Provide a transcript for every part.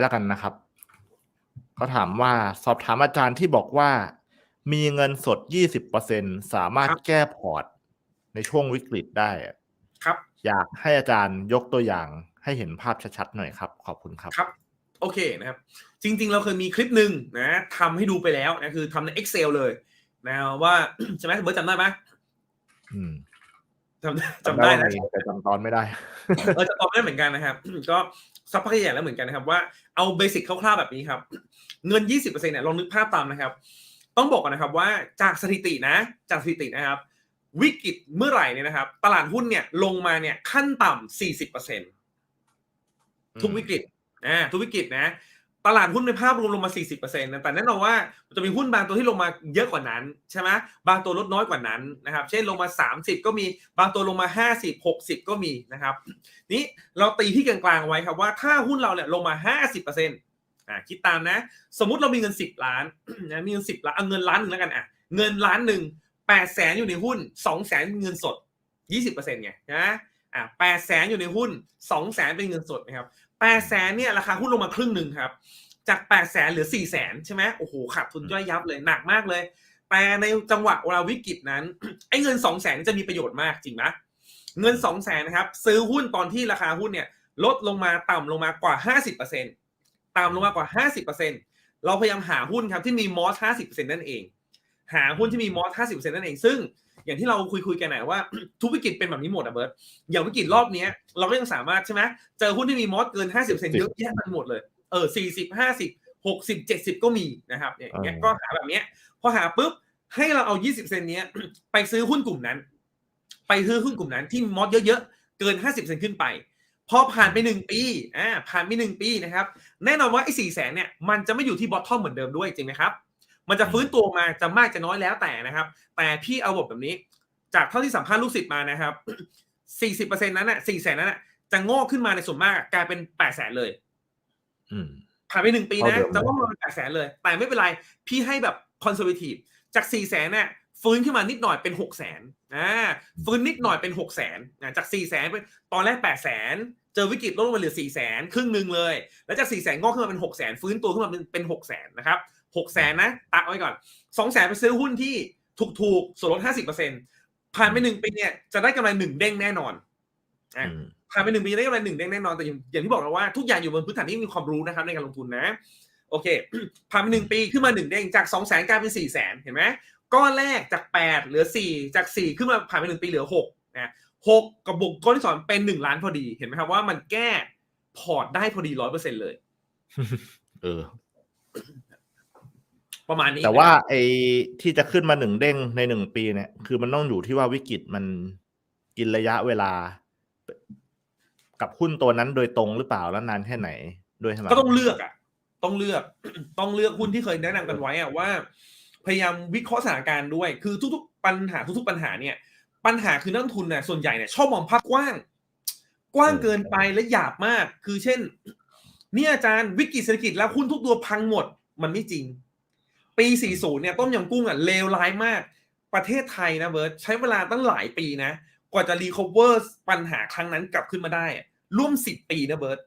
แล้วกันนะครับเขาถามว่าสอบถามอาจารย์ที่บอกว่า มีเงินสด20%สามารถครับแก้พอร์ต ในช่วงวิกฤตได้อะครับ อยากให้อาจารย์ยกตัวอย่างให้เห็นภาพชัดๆหน่อยครับ ขอบคุณครับครับ โอเคนะครับ จริง ๆ เราเคยมีคลิปหนึ่งนะทำให้ดูไปแล้วนะคือทำใน Excel เลยนะว่าใช่ไหมเบิร์ตจำได้ไหมอืมจำจำได้นะว่ามีแต่จำตอนไม่ได้เออจะตอบไม่ได้เหมือนกันนะครับ ก็ สักพักใหญ่แล้วเหมือนกันนะครับว่าเอาเบสิกคร่าวๆแบบนี้ครับ เงิน 20%เนี่ยลองนึกภาพตามนะครับ ต้องบอกก่อนนะครับว่าจากสถิตินะจากสถิตินะครับ วิกฤตเมื่อไหร่เนี่ยนะครับ ตลาดหุ้นเนี่ยลงมาเนี่ยขั้นต่ำ40%ทุกวิกฤตอ่าทุกวิกฤตนะ ตลาดหุ้นในภาพรวมลงมา 40%นะแต่แน่นอนว่าจะมีหุ้นบางตัวที่ลงมาเยอะกว่านั้นใช่ไหมบางตัวลดน้อยกว่านั้นนะครับ เช่นลงมา 30 ก็มี บางตัวลงมา 50 60 ก็มีนะครับ นี้เราตีที่กลางๆไว้ครับว่าถ้าหุ้นเราเนี่ยลงมา 50%อ่าคิดตามนะ สมมติเรามีเงิน 10 ล้านนะมีเงิน 10 ล้านเอาเงินล้านหนึ่งแล้วกันอะ เงินล้านหนึ่ง8แสนอยู่ในหุ้น2แสนเงินสด 20%ไงนะอะ8แสนอยู่ในหุ้น2แสนเป็นเงินสดนะครับ 8แสนเนี่ยราคาหุ้นลงมาครึ่งหนึ่งครับ จาก8แสนเหลือ4แสนใช่ไหมโอ้โหขาดทุนย่อยยับเลยหนักมากเลย แต่ในจังหวะเวลาวิกฤตนั้นไอ้เงิน2 0 0แสนจะมีประโยชน์มากจริงไหมเงิน2 0 0แสนนะครับซื้อหุ้นตอนที่ราคาหุ้นเนี่ยลดลงมาต่ำลงมากว่า 50%ต่ำลงมากว่า 50%เราพยายามหาหุ้นครับที่มีมอส50%นั่นเอง หาหุ้นที่มีมอส50%นั่นเอง ซึ่งอย่างที่เราคุยคุยๆกันนะว่า ทุกวิกฤตเป็นแบบนี้หมดอะเบิร์ตอย่างวิกฤตรอบเนี้ยเราก็ยังสามารถใช่ไหมเจอหุ้นที่มีมอสเกิน50%เยอะแยะไปหมดเลยเออ40 50 60 70ก็มีนะครับเนี่ยอย่างเงี้ยอ่าก็หาแบบเนี้ยพอหาปุ๊บให้เราเอา20เซนเนี้ยไปซื้อหุ้นกลุ่มนั้น ไปซื้อหุ้นกลุ่มนั้นที่มอสเยอะๆเกิน50เซนขึ้นไปพอผ่านไปหนึ่งปีอ่าผ่านไปหนึ่งปีนะครับ แน่นอนว่าไอ้สี่แสนเนี่ยมันจะไม่อยู่ที่บอททอมเหมือนเดิมด้วยจริงไหมครับ มันจะฟื้นตัวมาจะมากจะน้อยแล้วแต่นะครับ แต่พี่เอาบทแบบนี้ จากเท่าที่สัมภาษณ์ลูกศิษย์มานะครับ40%นั้นน่ะ4แสนนั้นน่ะจะงอกขึ้นมาในส่วนมากกลายเป็น8แสนเลยอืมผ่านไปหนึ่งปีเท่านะเดิมจะต้องมาแปดแสนเลย แต่ไม่เป็นไร พี่ให้แบบคอนเซอร์ t ทีฟจากสี่แสนเนี่ยฟื้นขึ้นมานิดหน่อยเป็นหกแสนอ่าฟื้นนิดหน่อยเป็นหกแสนนะจากสี่แสนตอนแรกแปดแสนเจอวิกฤตลดลงมาเหลือสี่แสนครึ่งหนึ่งเลย แล้วจากสี่แสนงอกขึ้นมาเป็นหกแสนฟื้นตัวขึ้นมาเป็นเป็นหกแสนนะครับ หกแสนนะตักไว้ก่อนสองแสนไปซื้อหุ้นที่ถูกถูกๆส่วนลดห้าสิบเปอร์เซ็นผ่านไปหนึ่งปีเนี่ยจะได้กำไรหนึ่งเด้งแน่นอนอะอืมผ่านไปหนึ่งปีได้กำไรหนึ่งเด้งแน่นอนแต่อย่างอย่างที่บอกแล้วว่าทุกอย่างอยู่บนพื้นฐานที่มีความรู้นะครับในการลงทุนนะ โอเคผ่านไปหนึ่งปีขึ้นมาหนึ่งเด้งจากสองแสนกลายเป็นสี่แสนเห็นไหมก้อนแรกจากแปดเหลือสี่จากสี่ขึ้นมาผ่านไปหนึ่งปีเหลือหกนะหกกับบวกก้อนที่สองเป็นหนึ่งล้านพอดีเห็นไหมครับว่ามันแก้พอร์ตได้พอดีร้อยเปอร์เซ็นเลย เออ ประมาณนี้แต่ว่าไอ้ที่จะขึ้นมาหนึ่งเด้งในหนึ่งปีเนี่ย คือมันต้องอยู่ที่ว่าวิกฤตมันกินระยะเวลา กับหุ้นตัวนั้นโดยตรงหรือเปล่าแล้วนานแค่ไหนด้วยใช่ไหมก็ต้องเลือกอะ ต้องเลือกต้องเลือกหุ้นที่เคยแนะนำกันไว้อะว่า พยายามวิเคราะห์สถานการณ์ด้วย คือทุก ๆ ปัญหาทุก ๆ ปัญหาเนี่ย ปัญหาคือนักลงทุนเนี่ยส่วนใหญ่เนี่ยชอบมองภาพกว้าง กว้างเกินไปและหยาบมาก คือเช่น เนี่ยอาจารย์วิกฤตเศรษฐกิจแล้วหุ้นทุกตัวพังหมด มันไม่จริง ปี 40 เนี่ยต้มยำกุ้งอะเลวร้ายมาก ประเทศไทยนะเบิร์ตใช้เวลาตั้งหลายปีนะ กว่าจะรีคอเวอร์ปัญหาครั้งนั้นกลับขึ้นมาได้อะร่วม 10 ปีนะเบิร์ต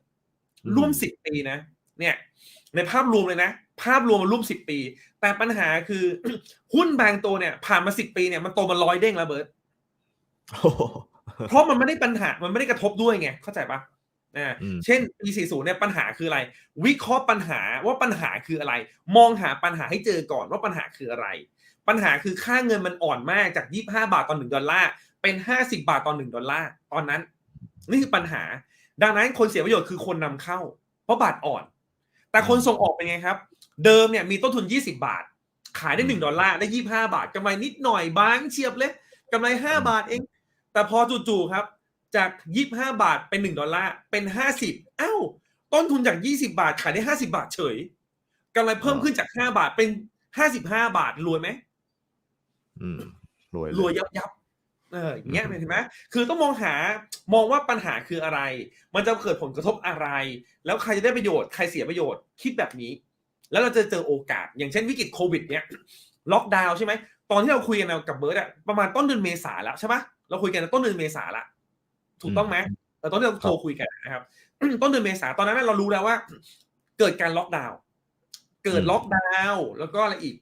ร่วม 10 ปีนะ เนี่ย ในภาพรวมเลยนะ ภาพรวมมันร่วม 10 ปี แต่ปัญหาคือหุ้นบางตัวเนี่ย ผ่านมา 10 ปีเนี่ยมันโตมาร้อยเด้งแล้วเบิร์ตโอ้โหเพราะมันไม่ได้ปัญหามันไม่ได้กระทบด้วยไงเข้าใจปะ อ่าอืมเช่นปี 40 เนี่ยปัญหาคืออะไร วิเคราะห์ปัญหาว่าปัญหาคืออะไร มองหาปัญหาให้เจอก่อนว่าปัญหาคืออะไร ปัญหาคือค่าเงินมันอ่อนมากจาก 25 บาทต่อ1ดอลลาร์เป็น 50 บาทต่อ1ดอลลาร์ตอนนั้น นี่คือปัญหา ดังนั้นคนเสียประโยชน์คือคนนำเข้า เพราะบาทอ่อน แต่คนส่งออกเป็นไงครับ เดิมเนี่ยมีต้นทุน 20 บาท ขายได้ 1 ดอลลาร์ได้ 25 บาทกำไรนิดหน่อยบางเฉียบเลยกำไร 5 บาทเอง แต่พอจู่ๆครับ จาก 25 บาทเป็น 1 ดอลลาร์เป็น 50อ้าวต้นทุนจาก 20 บาทขายได้ 50 บาทเฉยกำไรเพิ่มขึ้นจาก 5 บาทเป็น 55 บาทรวยไหมอืมรวยเลรวยยับยับเอออย่างเงี้ยเห็นไหมคือต้องมองหามองว่าปัญหาคืออะไร มันจะเกิดผลกระทบอะไร แล้วใครจะได้ประโยชน์ใครเสียประโยชน์คิดแบบนี้ แล้วเราจะเจอโอกาส อย่างเช่นวิกฤตโควิด เนี่ยล็อกดาวน์ใช่ไหมตอนที่เราคุยกันกับเบิร์ตอะประมาณต้นเดือนเมษาแล้วใช่ปะเราคุยกันต้นเดือนเมษาละ ถูกต้องไหมเออตอนที่เราโทรคุยกันนะครับ ต้นเดือนเมษาตอนนั้นเรารู้แล้วว่า เกิดการล็อกดาวน์เกิดอืมล็อกดาวน์แล้วก็อะไรอีก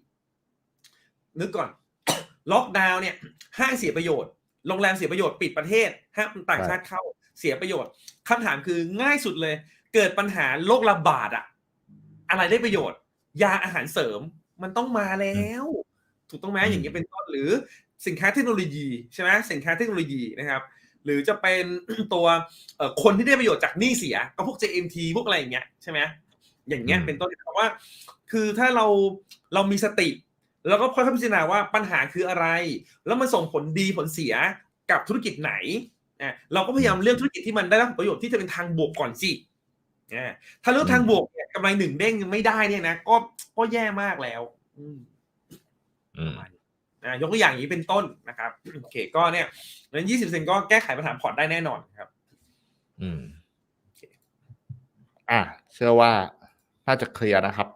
นึกก่อน ล็อกดาวน์เนี่ย ห้างเสียประโยชน์โรงแรมเสียประโยชน์ปิดประเทศห้ามต่างชาติเข้าเสียประโยชน์คำถามคือง่ายสุดเลย เกิดปัญหาโรคระบาดอะอะไรได้ประโยชน์ ยาอาหารเสริมมันต้องมาแล้ว ถูกต้องไหมอืมอย่างนี้ยเป็นต้นหรือสินค้าเทคโนโลยีใช่ไหมสินค้าเทคโนโลยีนะครับ หรือจะเป็นตัวเอ่อคนที่ได้ประโยชน์จากหนี้เสีย ก็พวก JMT พวกอะไรอย่างเงี้ยใช่ไหมอย่างเงี้ยอืมเป็นต้นเพราะว่า คือถ้าเราเรามีสติ แล้วก็ค่อยๆพิจารณาว่าปัญหาคืออะไร แล้วมันส่งผลดีผลเสียกับธุรกิจไหนอะเราก็พยายามเลือกธุรกิจที่มันได้รับผลประโยชน์ที่จะเป็นทางบวกก่อนสิอะถ้าเลือกทางบวกเนี่ยกำไรหนึ่งเด้งยังไม่ได้เนี่ยนะก็ก็แย่มากแล้ว อืม นะยกตัวอย่างอย่างนี้เป็นต้นนะครับโอเคก็เนี่ยนั้นยี่สิบเซนก็แก้ไขปัญหาพอร์ตได้แน่นอนครับ อืมอะเชื่อว่าน่าจะเคลียร์นะครับ